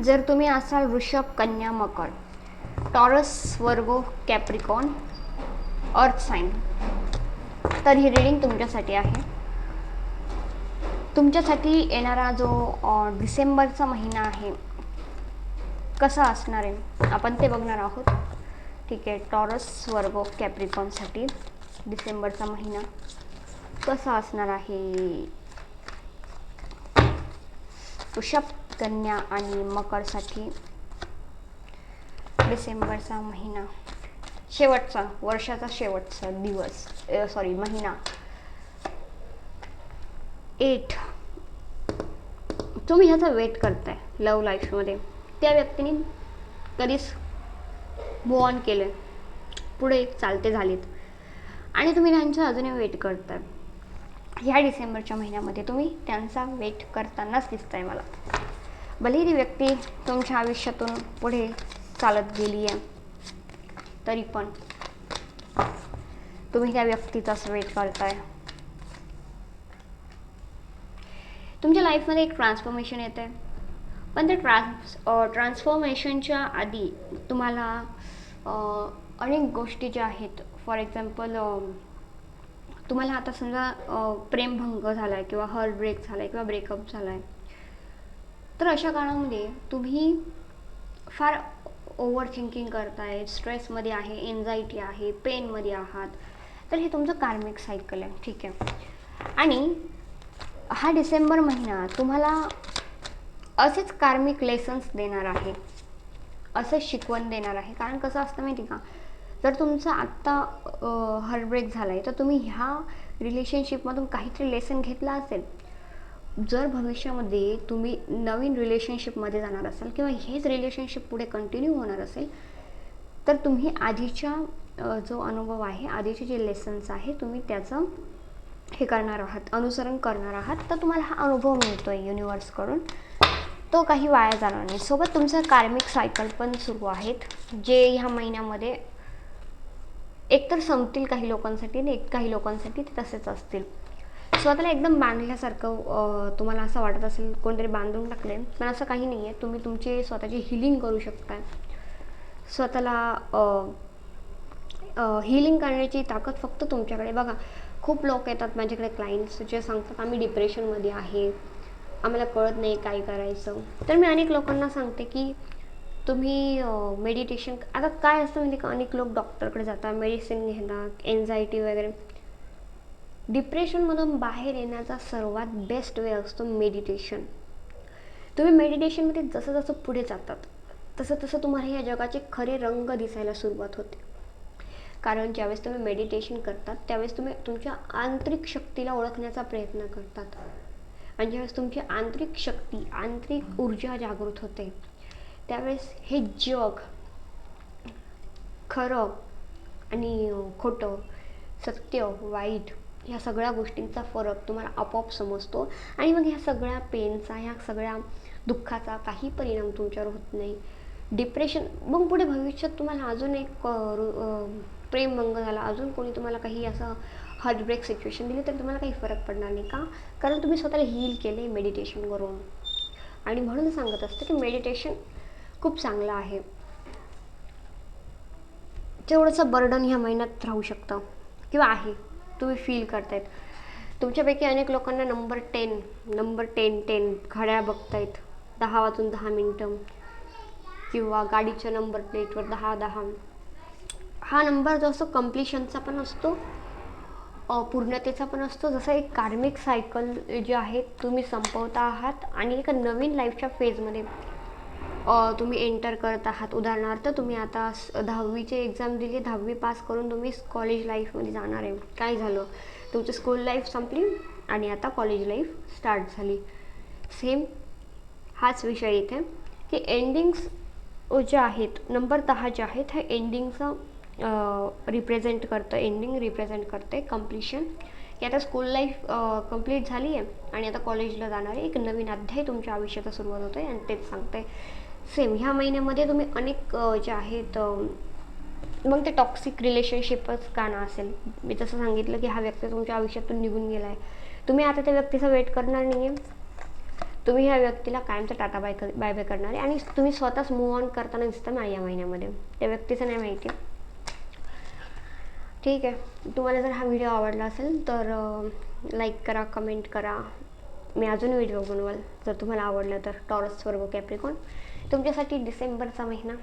जर तुम्ही असाल वृषभ कन्या मकर टॉरस वर्गो कॅप्रिकॉन अर्थ साईन तर ही रिडिंग तुमच्यासाठी आहे. तुमच्यासाठी येणारा जो डिसेंबरचा महिना आहे कसा असणार आहे आपण ते बघणार आहोत. ठीक आहे टॉरस वर्गो कॅप्रिकॉनसाठी डिसेंबरचा महिना कसा असणार आहे? वृषभ कन्या आणि मकरसाठी डिसेंबरचा महिना. शेवटचा वर्षाचा शेवटचा दिवस सॉरी महिना. एट. तुम्ही ह्याचा वेट करताय लव लाईफमध्ये त्या व्यक्तीने कधीच मूव ऑन केलं. पुढे चालते झालीत. आणि तुम्ही त्यांचा अजूनही वेट करताय. ह्या डिसेंबरच्या महिन्यामध्ये तुम्ही त्यांचा वेट करतानाच दिसत आहे मला. भलेही ती व्यक्ती तुमच्या आयुष्यातून पुढे चालत गेली आहे तरी पण तुम्ही त्या व्यक्तीचाच वेट करताय. तुमच्या लाईफमध्ये एक ट्रान्सफॉर्मेशन येतं आहे पण त्या ट्रान्स ट्रान्सफॉर्मेशनच्या आधी तुम्हाला अनेक गोष्टी ज्या आहेत. फॉर एक्झाम्पल तुम्हाला आता समजा प्रेमभंग झाला आहे किंवा हर्ट ब्रेक झाला आहे किंवा ब्रेकअप झाला आहे तर अशा काळामध्ये तुम्ही फार ओव्हर थिंकिंग करताय स्ट्रेसमध्ये आहे एन्झायटी आहे पेनमध्ये आहात. तर हे तुमचं कार्मिक सायकल आहे. ठीक आहे. आणि हा डिसेंबर महिना तुम्हाला असेच कार्मिक लेसन्स देणार आहे. असंच शिकवण देणार आहे. कारण कसं असतं माहिती का? जर तुमचं आत्ता हर्टब्रेक झाला आहे तर तुम्ही ह्या रिलेशनशिपमधून काहीतरी लेसन घेतला असेल. जर भविष्यामध्ये तुम्ही नवीन रिलेशनशिपमध्ये जाणार असाल किंवा हेच रिलेशनशिप पुढे कंटिन्यू होणार असेल तर तुम्ही आधीच्या जो अनुभव आहे आधीचे जे लेसन्स आहे तुम्ही त्याचं हे करणार आहात अनुसरण करणार आहात. तर तुम्हाला हा अनुभव मिळतो आहे युनिवर्सकडून तो काही वाया जाणार नाही. सोबत तुमचं कार्मिक सायकल पण सुरू आहेत जे ह्या महिन्यामध्ये एकतर संपतील काही लोकांसाठी आणि एक काही लोकांसाठी ते तसेच असतील. स्वतःला एकदम बांधल्यासारखं तुम्हाला असं वाटत असेल कोणतरी बांधून टाकले पण असं काही नाही आहे तुम्ही तुमची स्वतःची हिलिंग करू शकता स्वतःला हिलिंग करण्याची ताकद फक्त तुमच्याकडे. बघा खूप लोक येतात माझ्याकडे क्लायंट्स जे सांगतात आम्ही डिप्रेशनमध्ये आहे. आम्हाला कळत नाही काय करायचं. तर मी अनेक लोकांना सांगते की तुम्ही मेडिटेशन आता काय असतं म्हणजे का? अनेक लोक डॉक्टरकडे जातात मेडिसिन घेतात एन्झायटी वगैरे. डिप्रेशनमधून बाहेर येण्याचा सर्वात बेस्ट वे असतो मेडिटेशन तुम्ही मेडिटेशनमध्ये जसं जसं पुढे जातात तसं तसं तुम्हाला या जगाचे खरे रंग दिसायला सुरुवात होते. कारण ज्यावेळेस तुम्ही मेडिटेशन करतात त्यावेळेस तुम्ही तुमच्या आंतरिक शक्तीला ओळखण्याचा प्रयत्न करतात. आणि ज्यावेळेस तुमची आंतरिक शक्ती आंतरिक ऊर्जा जागृत होते त्यावेळेस हे जग खरं आणि खोटं सत्य वाईट ह्या सगळ्या गोष्टींचा फरक तुम्हाला आपोआप समजतो. आणि मग ह्या सगळ्या पेनचा ह्या सगळ्या दुःखाचा काही परिणाम तुमच्यावर होत नाही. डिप्रेशन मग पुढे भविष्यात तुम्हाला अजून एक रु- प्रेमभंग झाला अजून कोणी तुम्हाला काही असं हार्टब्रेक सिच्युएशन दिली तर तुम्हाला काही फरक पडणार नाही का? कारण तुम्ही स्वतःला हील केले मेडिटेशन करून आणि म्हणून सांगत असते की मेडिटेशन खूप चांगलं आहे. तेवढंसं बर्डन ह्या महिन्यात राहू शकतं किंवा आहे. तुम्ही फील करतायत. तुमच्यापैकी अनेक लोकांना number ten number ten ten घड्याळ बघतायत. दहा वाजून दहा मिनटं. किंवा गाडीच्या नंबर प्लेटवर दहा दहा. हा नंबर जो असतो कम्प्लिशनचा पण असतो पूर्णतेचा पण असतो. जसं एक कार्मिक सायकल जे आहे तुम्ही संपवता आहात आणि एका नवीन लाईफच्या फेजमध्ये तुम्ही एंटर करत आहात. उदाहरणार्थ तुम्ही आता दहावीची एक्झाम दिली दहावी पास करून तुम्ही कॉलेज लाईफमध्ये जाणार आहे. काय झालं? तुमची स्कूल लाईफ संपली आणि आता कॉलेज लाईफ स्टार्ट झाली. सेम हाच विषय इथे. की एंडिंग्स जे आहेत नंबर दहा जे आहेत हे एंडिंगचं रिप्रेझेंट करतं एंडिंग रिप्रेझेंट करते कम्प्लिशन की आता स्कूल लाईफ कंप्लीट झाली आहे आणि आता कॉलेजला जाणारे एक नवीन अध्याय तुमच्या आयुष्याचा सुरुवात होतो आहे आणि तेच सांगते सेम ह्या महिन्यामध्ये तुम्ही अनेक जे आहेत मग ते टॉक्सिक रिलेशनशिपच का ना असेल? मी जसं सांगितलं की हा व्यक्ती तुमच्या आयुष्यातून निघून गेला आहे तुम्ही आता त्या व्यक्तीचा वेट करणार नाही आहे तुम्ही ह्या व्यक्तीला कायमचं टाटा बाय कर बाय बाय करणार आहे. आणि तुम्ही स्वतःच मूव ऑन करताना दिसतं ना या महिन्यामध्ये. त्या व्यक्तीचं नाही माहिती. ठीक आहे. तुम्हाला जर हा व्हिडिओ आवडला असेल तर लाईक करा कमेंट करा. मी अजून व्हिडिओ बनवाल. जर तुम्हाला आवडलं तर टॉरस वर्गो कॅप्रिकॉन तुमच्यासाठी डिसेंबरचा महिना